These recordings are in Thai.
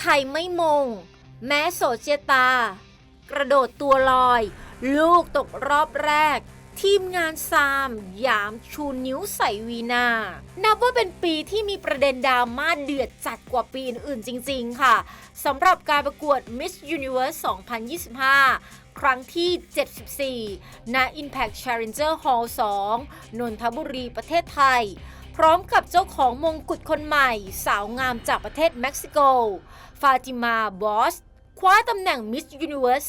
ไทยไม่มง แม้โซเจตา กระโดดตัวลอย ลูกตกรอบแรก ทีมงานซามยามชูนิ้วใส่วีนา นับว่าเป็นปีที่มีประเด็นดราม่าเดือดจัดกว่าปีอื่นๆจริง ๆ ค่ะสำหรับการประกวด Miss Universe 2025ครั้งที่ 74 ณ Impact Challenger Hall 2 นนทบุรี ประเทศไทย พร้อมกับเจ้าของมงกุฎคนใหม่ สาวงามจากประเทศเม็กซิโก ฟาติมาบอส คว้าตำแหน่ง Miss Universe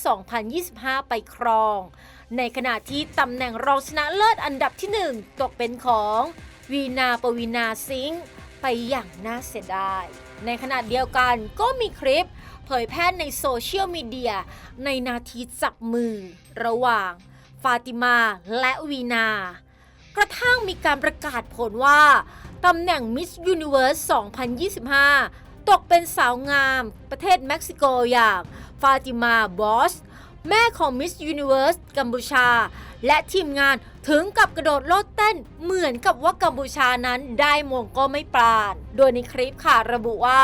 2025 ไปครอง ในขณะที่ตำแหน่งรองชนะเลิศอันดับที่ 1 ตกเป็นของวีนาปวีนาซิงค์ไปอย่างน่าเสียดาย ในขณะเดียวกันก็มีคลิป เผยแพร่ในโซเชียลมีเดีย ในนาทีจับมือ ระหว่าง ฟาติมาและวีนา กระทั่งมีการประกาศผลว่าตำแหน่ง Miss Universe 2025 ตกเป็นสาวงาม ประเทศเม็กซิโกอย่างฟาติมาบอส แม่ของ Miss Universe กัมพูชา และทีมงานถึงกับกระโดดโลดเต้นเหมือนกับว่ากัมพูชานั้นได้มงก็ไม่ปราณ โดยในคลิปค่ะระบุว่า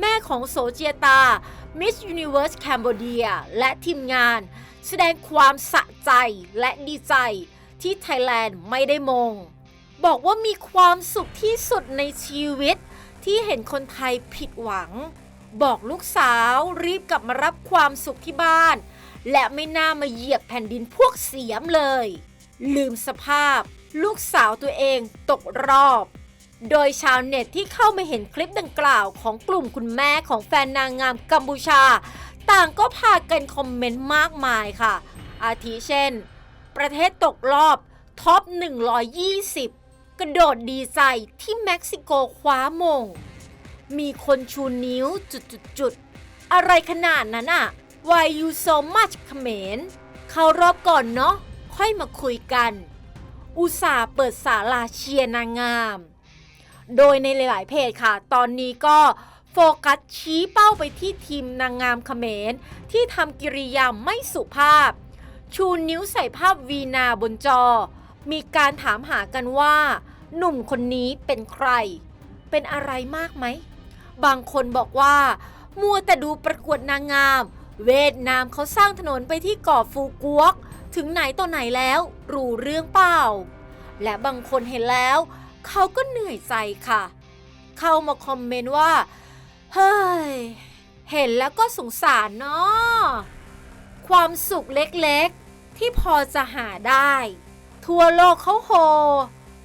แม่ของโซเจียตา Miss Universe Cambodia และทีมงาน แสดงความสะใจและดีใจ ที่ไทยแลนด์ไม่ได้มง บอกว่ามีความสุขที่สุดในชีวิต ที่เห็นคนไทยผิดหวัง บอกลูกสาวรีบกลับมารับความสุขที่บ้าน และไม่น่ามาเหยียบแผ่นดินพวกเสียมเลย ลืมสภาพ ลูกสาวตัวเองตกรอบ โดยชาวเน็ตที่เข้ามาเห็นคลิปดังกล่าวของกลุ่มคุณแม่ของแฟนนางงามกัมพูชา ต่างก็พากันคอมเมนต์มากมายค่ะ อาทิเช่น ประเทศตกรอบท็อป 120 กระโดดดีใจที่เม็กซิโกคว้ามง มีคนชูนิ้วจุดๆๆ อะไรขนาดนั้นอะ Why you so much เขมรเขารอบก่อนเนาะ ค่อยมาคุยกัน อุตส่าห์เปิดศาลาเชียร์นางงาม โดยในหลายๆเพจค่ะ ตอนนี้ก็โฟกัสชี้เป้าไปที่ทีมนางงามเขมรที่ทำกิริยาไม่สุภาพ ชูนิ้วใส่ภาพวีนาบนจอ มีการถามหากันว่า หนุ่มคนนี้เป็นใคร เป็นอะไรมากไหม บางคนบอกว่า มัวแต่ดูประกวดนางงาม เวียดนามเขาสร้างถนนไปที่เกาะฟูกวก ถึงไหนต่อไหนแล้ว รู้เรื่องเปล่า และบางคนเห็นแล้ว เขาก็เหนื่อยใจค่ะ เข้ามาคอมเมนต์ว่า เฮ้ย เห็นแล้วก็สงสารเนาะ ความสุขเล็กๆ ที่พอจะหาได้ ทั่วโลกเขาโห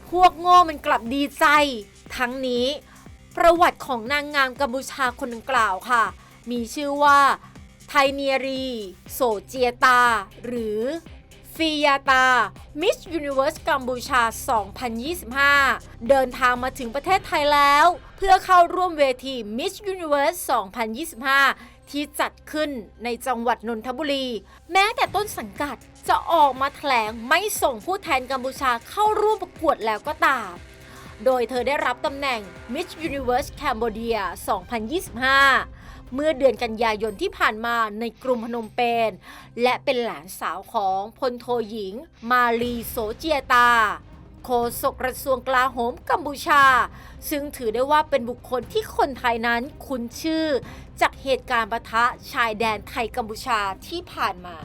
พวกโง่มันกลับดีใจ ทั้งนี้ ประวัติของนางงามกัมพูชาคนดังกล่าวค่ะ มีชื่อว่าไทเนียรีโซเจียตา หรือ ฟียาตา มิสยูนิเว r ร์สกัมพูชา 2025 เดินทางมาถึงประเทศไทยแล้ว เพื่อเข้าร่วมเวที Miss Universe 2025 ที่จัดขึ้นในจังหวัดนนทบุรี แม้แต่ต้นสังกัดจะออกมาแถลงไม่ส่งผู้แทนกัมพูชาเข้าร่วมประกวดแล้วก็ตาม โดยเธอได้รับตำแหน่ง Miss Universe Cambodia 2025 เมื่อเดือนกันยายนที่ผ่านมาในกรุงพนมเปญและเป็นหลานสาวของพลโทหญิง มาลีโสเจียตา โฆษกกระทรวงกลาโหมกัมพูชา ซึ่งถือได้ว่าเป็นบุคคลที่คนไทยนั้นคุ้นชื่อ จากเหตุการณ์ปะทะชายแดนไทยกัมพูชาที่ผ่านมา